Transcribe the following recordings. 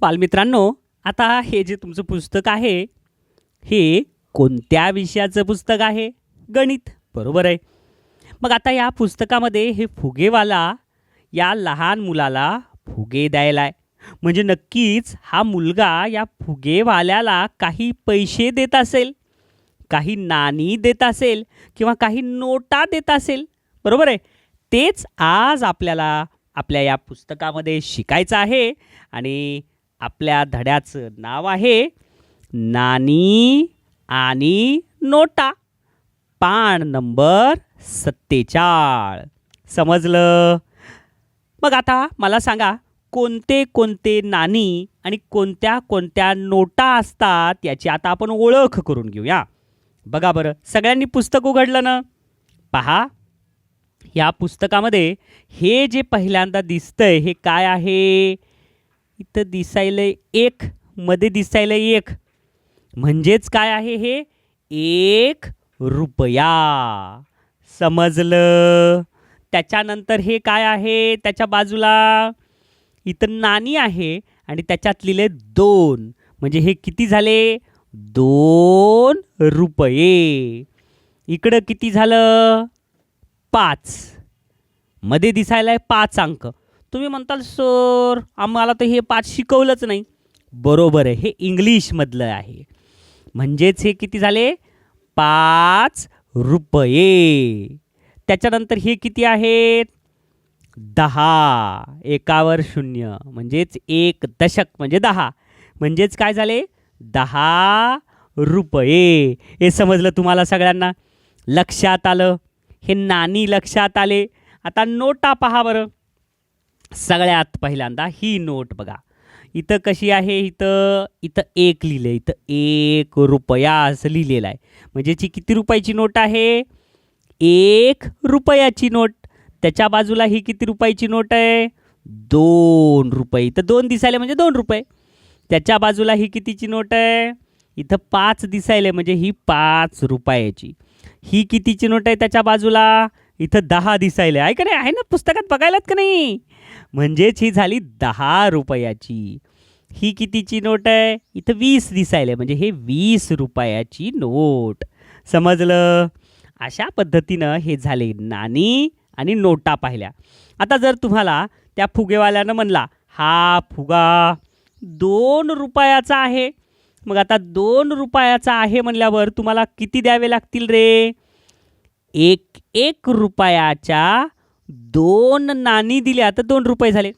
बालमित्रांनो आता हे जे तुमचं पुस्तक आहे हे कोणत्या विषयाचं पुस्तक आहे? गणित. बरोबर आहे. मग आता या पुस्तकामध्ये हे फुगेवाला या लहान मुलाला फुगे द्यायला आहे म्हणजे नक्कीच हा मुलगा या फुगेवाल्याला काही पैसे देत असेल काही नाणी देत असेल किंवा काही नोटा देत असेल. बरोबर आहे. तेच आज आपल्याला आपल्या या पुस्तकामध्ये शिकायचं आहे आणि आपल्या धड्याचं नाव आहे नाणी आणि नोटा. पान नंबर सत्तेचाळ. समजलं? मग आता मला सांगा कोणते कोणते नाणी आणि कोणत्या कोणत्या नोटा असतात याची आता आपण ओळख करून घेऊया. बघा बरं सगळ्यांनी पुस्तक उघडलं ना? पहा. या पुस्तकामध्ये हे जे पहिल्यांदा दिसतंय हे काय आहे? इथं दिसायलं एक मध्ये दिसायलं एक. म्हणजेच काय आहे हे? एक रुपया. समजलं? त्याच्यानंतर हे काय आहे? त्याच्या बाजूला इथं नाणी आहे आणि त्याच्यात लिहिले दोन. म्हणजे हे किती झाले? दोन रुपये. इकडं किती झालं? पाच. मध्ये दिसायला आहे पाच अंक. तुम्ही म्हणताल सर आम्हाला तर हे पाच शिकवलंच नाही. बरोबर आहे हे इंग्लिशमधलं आहे. म्हणजेच हे किती झाले? पाच रुपये. त्याच्यानंतर हे किती आहेत? दहा. एकावर शून्य. म्हणजेच एक दशक म्हणजे दहा. म्हणजेच काय झाले? दहा रुपये. हे समजलं तुम्हाला सगळ्यांना? लक्षात आलं. हे नाणी लक्षात आले. आता नोटा पहा बरं. सगळ्यात पहिल्यांदा ही नोट बघा. इथं कशी आहे? इथं इथं एक लिहिलं आहे इथं एक रुपया असं लिहिलेलं आहे. म्हणजे ची किती रुपयाची नोट आहे? एक रुपयाची नोट. त्याच्या बाजूला ही किती रुपयाची नोट आहे? दोन रुपये. इथं दोन दिसायले म्हणजे दोन रुपये. त्याच्या बाजूला ही कितीची नोट आहे? इथं पाच दिसायले म्हणजे ही पाच रुपयाची. ही कितीची नोट आहे त्याच्या बाजूला? इथं दहा दिसायले. आहे का नाही? आहे ना? पुस्तकात बघायलात का नाही? म्हणजेच ही झाली दहा रुपयाची. ही कितीची नोट आहे? इथं वीस दिसायले म्हणजे हे वीस रुपयाची नोट. समजलं? अशा पद्धतीनं हे झाले नाणी आणि नोटा पाहिल्या. आता जर तुम्हाला त्या फुगेवाल्यानं म्हणला हा फुगा दोन रुपयाचा आहे. मग आता दोन रुपयाचा आहे म्हणल्यावर तुम्हाला किती द्यावे लागतील रे? एक एक रुपयाच्या दोन नाणी दिल्या तर दोन रुपये झाले.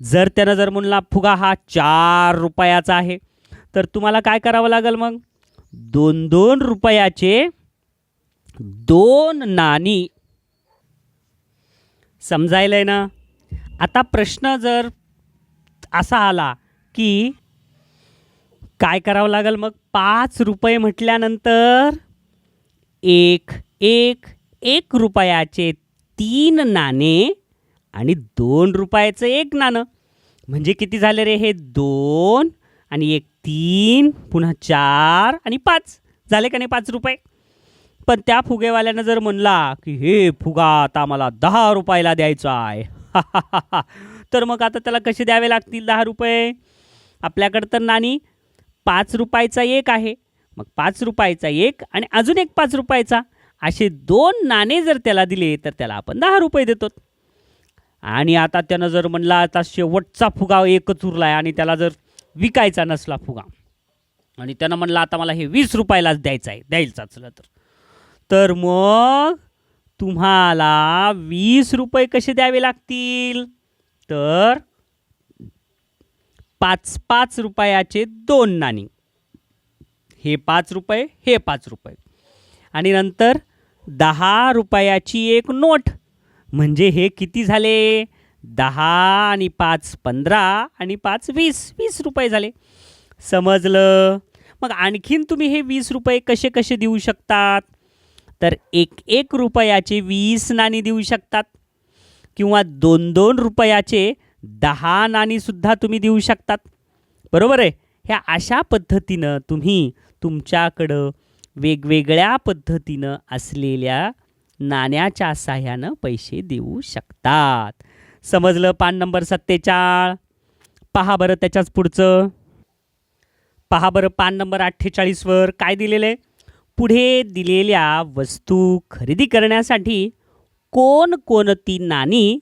जर त्यानं जर म्हणला फुगा हा चार रुपयाचा आहे तर तुम्हाला काय करावं लागेल मग? दोन दोन रुपयाचे दोन नाणी. समजायलंय ना? आता प्रश्न जर असा आला की काय करावं लागेल मग? पाच रुपये म्हटल्यानंतर एक एक एक रुपयाचे तीन नाणे आणि दोन रुपयाचं एक नाणं. म्हणजे किती झाले रे हे? दोन आणि एक तीन पुन्हा चार आणि पाच. झाले का नाही पाच रुपये? पण त्या फुगेवाल्यानं जर म्हणला की हे फुगा आता मला दहा रुपयाला द्यायचा आहे. तर मग आता त्याला कसे द्यावे लागतील दहा रुपये? आपल्याकडं तर नाणी पाच रुपयाचा एक आहे. मग पाच रुपयाचा एक आणि अजून एक पाच रुपयाचा. असे दोन नाणे जर त्याला दिले तर त्याला आपण दहा रुपये देतो आणि आता त्यानं जर म्हणला आता शेवटचा फुगा एकच उरला आहे आणि त्याला जर विकायचा नसला फुगा आणि त्यानं म्हणलं आता मला हे वीस रुपयालाच द्यायचं आहे द्यायचं असलं तर. तर मग तुम्हाला वीस रुपये कसे द्यावे लागतील? तर पाच पाच रुपयाचे दोन नाणी. हे पाच रुपये हे पाच रुपये. आणि नंतर दहा रुपयाची एक नोट. म्हणजे हे किती झाले? दहा आणि पाच पंधरा आणि पाच वीस. वीस रुपये झाले. समजलं? मग आणखीन तुम्ही हे वीस रुपये कसे कसे देऊ शकतात? तर एक एक रुपयाचे वीस नाणी देऊ शकतात. किंवा दोन दोन रुपयाचे दहा नाणीसुद्धा तुम्ही देऊ शकतात. बरोबर आहे? ह्या अशा पद्धतीनं तुम्ही तुमच्याकडं वेगवेगळ्या पद्धतीनं असलेल्या नाण्याच्या साह्यानं पैसे देऊ शकतात. समजलं पान नंबर सत्तेचाळ? पहा बरं त्याच्याच पुढचं. पहा बरं पान नंबर अठ्ठेचाळीसवर. काय दिलेलं आहे पुढे दिलेल्या वस्तू खरेदी करण्यासाठी कोण कोणती नाणी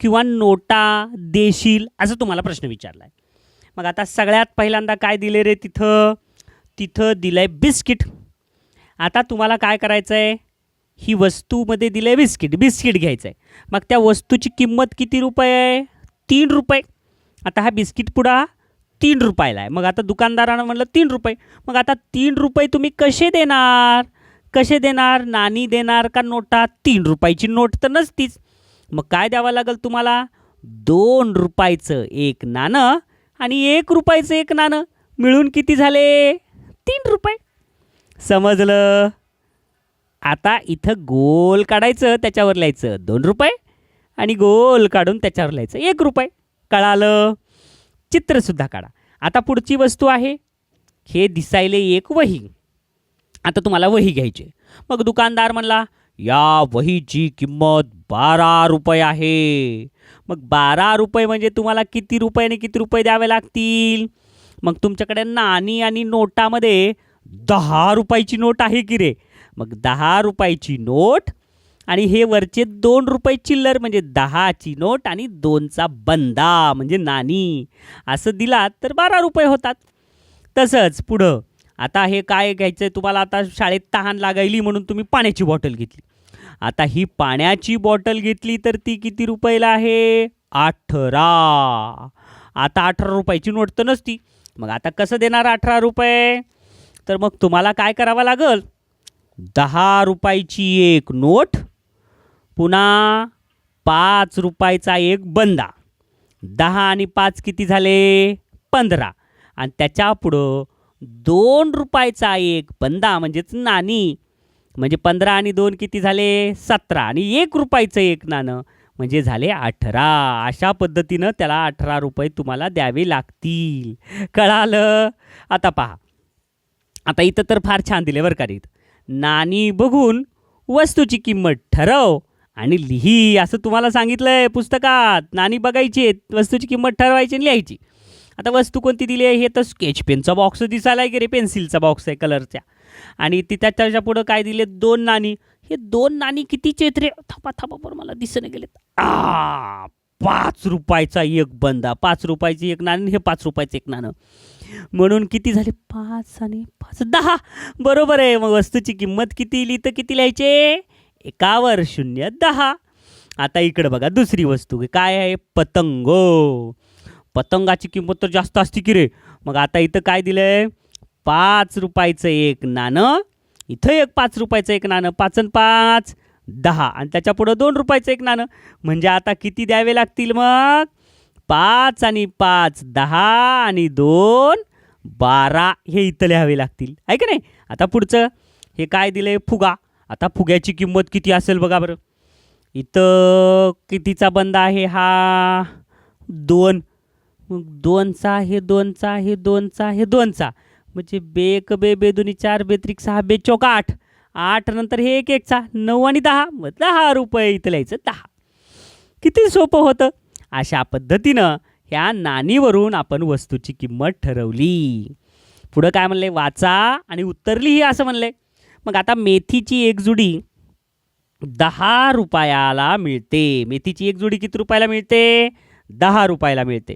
किंवा नोटा देशील असं तुम्हाला प्रश्न विचारला आहे मग आता सगळ्यात पहिल्यांदा काय दिले रे तिथं? तिथं दिलं आहे बिस्किट. आता तुम्हाला काय करायचं आहे ही वस्तूमध्ये दिलं आहे बिस्किट. बिस्किट घ्यायचं आहे मग त्या वस्तूची किंमत किती रुपये आहे? तीन रुपये. आता हा बिस्किट पुडा तीन रुपयाला आहे. मग आता दुकानदारानं म्हणलं तीन रुपये. मग आता तीन रुपये तुम्ही कसे देणार? कसे देणार? नाणी देणार का नोटा? तीन रुपयाची नोट तर नसतीच. मग काय द्यावं लागेल तुम्हाला? दोन रुपयाचं एक नाणं आणि एक रुपयाचं एक नाणं. मिळून किती झाले? तीन रुपये. समजलं? आता इथं गोल काढायचं त्याच्यावर लिहायचं. दोन रुपये आणि गोल काढून त्याच्यावर लिहायचं. एक रुपये. कळालं? चित्रसुद्धा काढा. आता पुढची वस्तू आहे. हे दिसायले एक वही. आता तुम्हाला वही घ्यायची. आहे. मग दुकानदार म्हणला या वहीची किंमत बारा रुपये आहे. मग बारा रुपये म्हणजे तुम्हाला किती रुपयाने किती रुपये द्यावे लागतील? मग तुमच्याकडे नाणी आणि नोटामध्ये दहा रुपयाची नोट आहे की रे? मग दहा रुपयाची नोट आणि हे वरचे दोन रुपये चिल्लर म्हणजे दहाची नोट आणि दोनचा बंदा म्हणजे नाणी. असं दिलात तर बारा रुपये होतात. तसंच पुढं. आता हे काय घ्यायचं आहे तुम्हाला आता शाळेत तहान लागायली म्हणून तुम्ही पाण्याची बॉटल घेतली. आता ही पाण्याची बॉटल घेतली तर ती किती रुपयाला आहे? अठरा. आता अठरा रुपयाची नोट तर नसती. मग आता कसं देणार अठरा रुपये? तर मग तुम्हाला काय करावं लागेल? दहा रुपयाची एक नोट पुन्हा पाच रुपयाचा एक बंदा. दहा आणि पाच किती झाले? पंधरा. आणि त्याच्या पुढं दोन रुपयाचा एक बंदा म्हणजेच नाणी. म्हणजे पंधरा आणि दोन किती झाले? सतरा. आणि एक रुपयाचं एक नाणं म्हणजे झाले अठरा. अशा पद्धतीनं त्याला अठरा रुपये तुम्हाला द्यावे लागतील. कळालं? आता पहा. आता इथं तर फार छान दिले बरं का रे नाणी बघून वस्तूची किंमत ठरव आणि लिही असं तुम्हाला सांगितलं आहे पुस्तकात. नाणी बघायची आहेत वस्तूची किंमत ठरवायची आणि लिहायची. आता वस्तू कोणती दिली आहे? हे तर स्केच पेनचा बॉक्स दिसायला आहे की रे पेन्सिलचा बॉक्स आहे कलरच्या आणि ती त्याच्या पुढं काय दिले? दोन नाणी. हे दोन नाणी कितीचे चेत्रे? रे थापा थापा बरं मला दिसणे गेलेत. आ पाच रुपयाचा एक बंदा पाच रुपयाची एक नाणी हे पाच रुपयाचं एक नाणं. म्हणून किती झाले? पाच आणि पाच. दहा. बरोबर आहे. मग वस्तूची किंमत किती इली तर किती लिहायचे? एकावर शून्य दहा. आता इकडं बघा दुसरी वस्तू. काय आहे? पतंग. पतंगाची किंमत तर जास्त असते की रे. मग आता इथं काय दिलं आहे पाच रुपयाचं एक नाणं. इथं एक पाच रुपयाचं एक नाणं. पाच आणि पाच दहा. आणि त्याच्या पुढं दोन रुपयाचं एक नाणं. म्हणजे आता किती द्यावे लागतील मग? पाच आणि पाच दहा आणि दोन बारा हे इथं लिहावे लागतील. आहे का नाही? आता पुढचं हे काय दिलं आहे फुगा. आता फुग्याची किंमत किती असेल बघा बरं. इथं कितीचा बंद आहे हा? दोन. मग दोनचा आहे दोनचा आहे दोनचा आहे दोनचा. म्हणजे बेक बे बे दोन्ही चार बे त्रिक सहा बे चौका आठ. आठ नंतर हे एक एकचा. नऊ आणि दहा. मग दहा रुपये इथं लिहायचं दहा. किती सोपं होतं? अशा पद्धतीनं ह्या नाणीवरून आपण वस्तूची किंमत ठरवली. पुढं काय म्हणले? वाचा आणि उत्तर असं म्हणले. मग आता मेथीची एक जुडी दहा रुपयाला मिळते. मेथीची एक जुडी किती रुपयाला मिळते? दहा रुपयाला मिळते.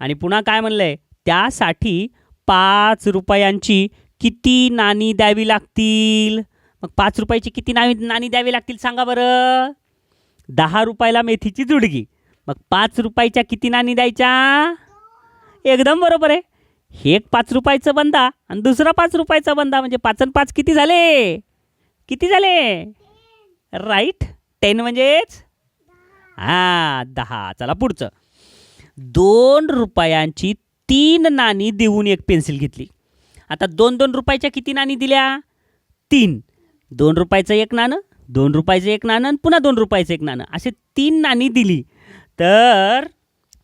आणि पुन्हा काय म्हणलंय त्यासाठी पाच रुपयांची किती नाणी द्यावी लागतील? मग पाच रुपयाची किती नाणी नाणी द्यावी लागतील सांगा बरं. दहा रुपयाला मेथीची जुडगी. मग पाच रुपयाच्या किती नाणी द्यायच्या? एकदम बरोबर आहे. हे एक पाच रुपयाचं बंदा आणि दुसरा पाच रुपयाचा बंदा म्हणजे पाच आणि पाच किती झाले? किती झाले? राईट? टेन म्हणजेच? हां दहा. चला पुढचं. दोन रुपयांची तीन नाणी देऊन एक पेन्सिल घेतली. आता दोन दोन रुपयाच्या किती नाणी दिल्या? तीन. दोन रुपयाचं एक नाणं दोन रुपयाचं एक नाणं आणि पुन्हा दोन रुपयाचं एक नाणं. असे तीन नाणी दिली. तर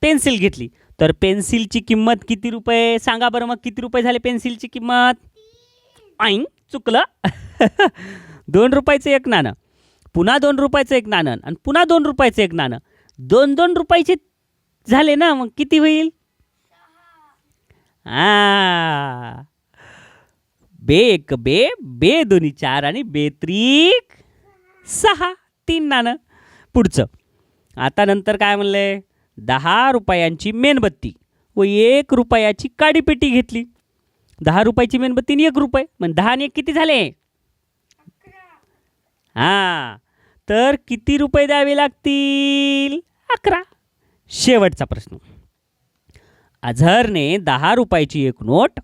पेन्सिल घेतली. तर पेन्सिलची किंमत किती रुपये? सांगा बरं मग किती रुपये झाले पेन्सिलची किंमत? ऐन चुकलं. दोन रुपयाचं एक नाणं. पुन्हा दोन रुपयाचं एक नाणं. आणि पुन्हा दोन रुपयाचं एक नाणं. दोन दोन रुपयाचे झाले ना मग किती होईल? आ. बे एक बे बे दोन्ही चार आणि बे त्रिक सहा तीन नाणं. पुढचं. आता नंतर काय म्हणले? दहा रुपयांची मेणबत्ती व एक रुपयाची काडीपेटी घेतली. दहा रुपयाची मेणबत्ती आणि एक रुपये. मग दहा आणि एक किती झाले? हां तर किती रुपये द्यावे लागतील? अकरा. शेवटचा प्रश्न. अझहरने दहा रुपयाची एक नोट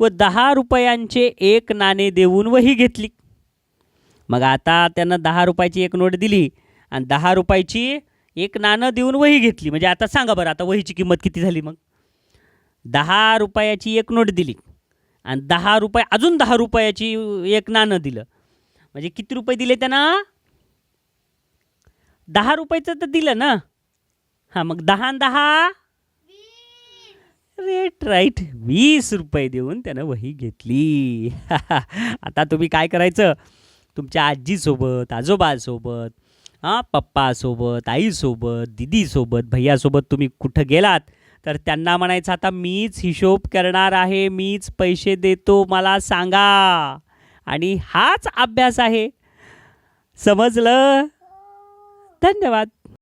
व दहा रुपयांचे एक नाणे देऊन वही घेतली. मग आता त्यानं दहा रुपयाची एक नोट दिली आणि दहा रुपयाची एक नाणं देऊन वही घेतली. म्हणजे आता सांगा बरं आता वहीची किंमत किती झाली मग? दहा रुपयाची एक नोट दिली आणि दहा रुपये अजून दहा रुपयाची एक नाणं दिलं. म्हणजे किती रुपये दिले त्यानं? दहा रुपयाचं तर दिलं ना? हां मग दहा दहा? रेट राईट वीस रुपये देऊन त्यानं वही घेतली. आता तुम्ही काय करायचं? तुमच्या आजीसोबत आजोबासोबत हां पप्पासोबत आईसोबत दिदीसोबत भैयासोबत तुम्ही कुठं गेलात? तर त्यांना म्हणायचं आता मीच हिशोब करणार आहे मीच पैसे देतो मला सांगा. आणि हाच अभ्यास आहे. समजलं? धन्यवाद.